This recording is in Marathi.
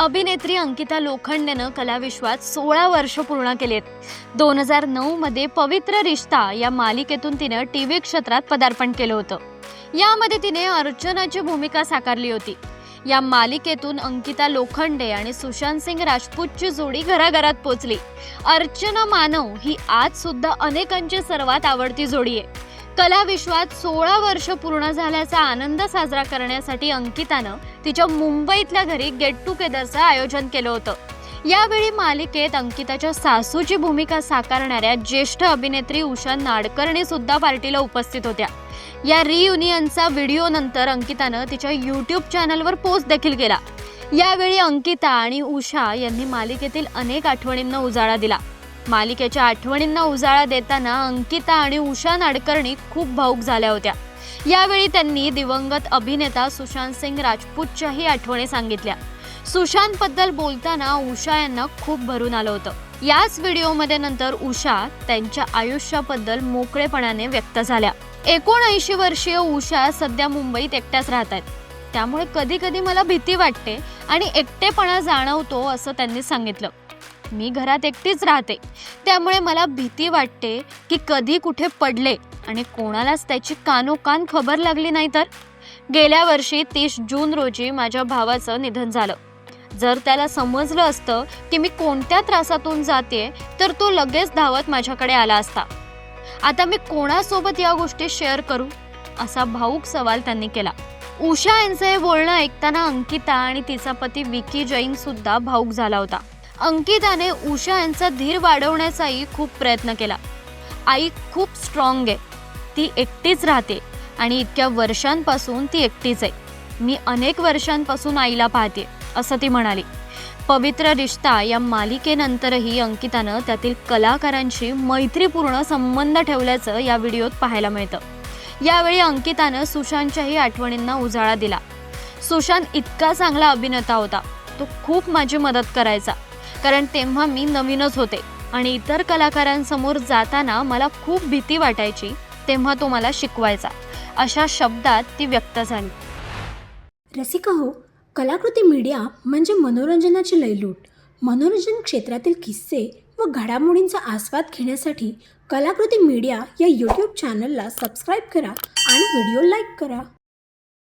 अभिनेत्री अंकिता लोखंडेनं कलाविश्वात सोळा वर्ष पूर्ण केली आहेत दोन हजार नऊमध्ये पवित्र रिश्ता या मालिकेतून तिनं टी व्ही क्षेत्रात पदार्पण केलं होतं. यामध्ये तिने अर्चनाची भूमिका साकारली होती. या मालिकेतून अंकिता लोखंडे आणि सुशांत सिंग राजपूतची जोडी घराघरात पोचली. अर्चना मानव ही आज सुद्धा अनेकांची सर्वात आवडती जोडी आहे. कला विश्वात सोळा वर्ष पूर्ण झाल्याचा आनंद साजरा करण्यासाठी अंकितानं तिच्या मुंबईतल्या घरी गेट टुगेदरचं आयोजन केलं होतं. यावेळी मालिकेत अंकिताच्या सासूची भूमिका साकारणाऱ्या ज्येष्ठ अभिनेत्री उषा नाडकर्णी सुद्धा पार्टीला उपस्थित होत्या. या रियुनियनचा व्हिडिओ नंतर अंकितानं तिच्या यूट्यूब चॅनलवर पोस्ट देखील केला. यावेळी अंकिता आणि उषा यांनी मालिकेतील अनेक आठवणींना उजाळा दिला. मालिकेच्या आठवणींना उजाळा देताना अंकिता आणि उषा नाडकर्णी खूप भाऊक झाल्या होत्या. यावेळी त्यांनी दिवंगत अभिनेता सुशांत सिंग राजपूतच्याही आठवणी सांगितल्या. सुशांतबद्दल बोलताना उषा यांना खूप भरून आलं होतं. याच व्हिडिओमध्ये नंतर उषा त्यांच्या आयुष्याबद्दल मोकळेपणाने व्यक्त झाल्या. एकोणऐंशी वर्षीय उषा सध्या मुंबईत एकट्याच राहत आहेत. त्यामुळे कधी कधी मला भीती वाटते आणि एकटेपणा जाणवतो असं त्यांनी सांगितलं. मी घरात एकटीच राहते. त्यामुळे मला भीती वाटते की कधी कुठे पडले आणि कोणालाच त्याची कानोकान खबर लागली नाही तर? गेल्या वर्षी तीस जून रोजी माझ्या भावाचं निधन झालं. जर त्याला समजलं असतं की मी कोणत्या त्रासातून जाते तर तो लगेच धावत माझ्याकडे आला असता. आता मी कोणासोबत या गोष्टी शेअर करू? असा भाऊक सवाल त्यांनी केला. उषा यांचं हे बोलणं ऐकताना अंकिता आणि तिचा पती विकी जैन सुद्धा भाऊक झाला होता. अंकिताने उषा यांचा धीर वाढवण्याचाही खूप प्रयत्न केला. आई खूप स्ट्रॉंग आहे. ती एकटीच राहते आणि इतक्या वर्षांपासून ती एकटीच आहे. मी अनेक वर्षांपासून आईला पाहते असं ती म्हणाली. पवित्र रिश्ता या मालिकेनंतरही अंकितानं त्यातील कलाकारांशी मैत्रीपूर्ण संबंध ठेवल्याचं या व्हिडिओत पाहायला मिळतं. यावेळी अंकितानं सुशांतच्याही आठवणींना उजाळा दिला. सुशांत इतका चांगला अभिनेता होता. तो खूप माझी मदत करायचा. कारण तेव्हा मी नवीनच होते. आणि इतर कलाकारांसमोर जाताना मला खूप भीती वाटायची तेव्हा तो मला शिकवायचा. अशा शब्दात ती व्यक्त झाली. रसिका हो कलाकृती मीडिया म्हणजे मनोरंजनाची लयलूट. मनोरंजन क्षेत्रातील किस्से व घडामोडींचा आस्वाद घेण्यासाठी कलाकृती मीडिया या यूट्यूब चॅनलला सबस्क्राईब करा आणि व्हिडिओ लाईक करा.